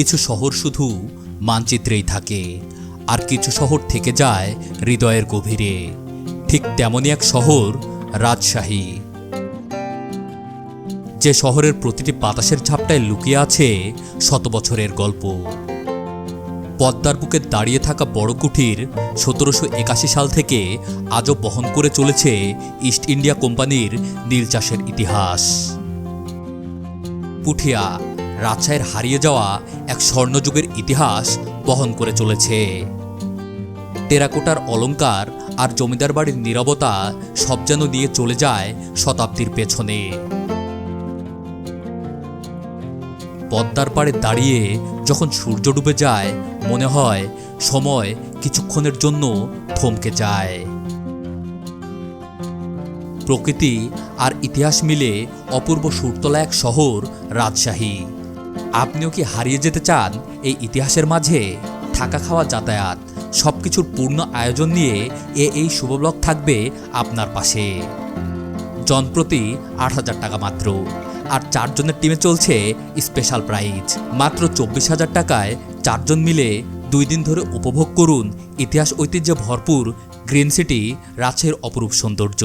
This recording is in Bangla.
কিছু শহর শুধু মানচিত্রেই থাকে, আর কিছু শহর থেকে যায় হৃদয়ের গভীরে। ঠিক তেমনই এক শহর রাজশাহী। যে শহরের প্রতিটি বাতাসের ঝাপটায় লুকিয়ে আছে শত বছরের গল্প। পদ্মার বুকে দাঁড়িয়ে থাকা বড় কুঠির সতেরোশো একাশি সাল থেকে আজও বহন করে চলেছে ইস্ট ইন্ডিয়া কোম্পানির নীল চাষের ইতিহাস। পুঠিয়া রাজশাহীর হারিয়ে যাওয়া এক স্বর্ণযুগের ইতিহাস বহন করে চলেছে। টেরাকোটার অলংকার আর জমিদার বাড়ির নীরবতা সব যেন দিয়ে চলে যায় শতাব্দীর পেছনে। পদ্মার পাড়ে দাঁড়িয়ে যখন সূর্য ডুবে যায়, মনে হয় সময় কিছুক্ষণের জন্য থমকে যায়। প্রকৃতি আর ইতিহাস মিলে অপূর্ব সুরতলা এক শহর রাজশাহী। আপনিও কি হারিয়ে যেতে চান এই ইতিহাসের মাঝে? থাকা খাওয়া যাতায়াত সব কিছুর পূর্ণ আয়োজন নিয়ে এ এই শুভব্লগ থাকবে আপনার পাশে। জনপ্রতি আট হাজার টাকা মাত্র। আর চারজনের টিমে চলছে স্পেশাল প্রাইজ মাত্র চব্বিশ হাজার টাকায় চারজন মিলে দুই দিন ধরে উপভোগ করুন ইতিহাস ঐতিহ্যে ভরপুর গ্রিন সিটি, রাজশাহীর অপরূপ সৌন্দর্য।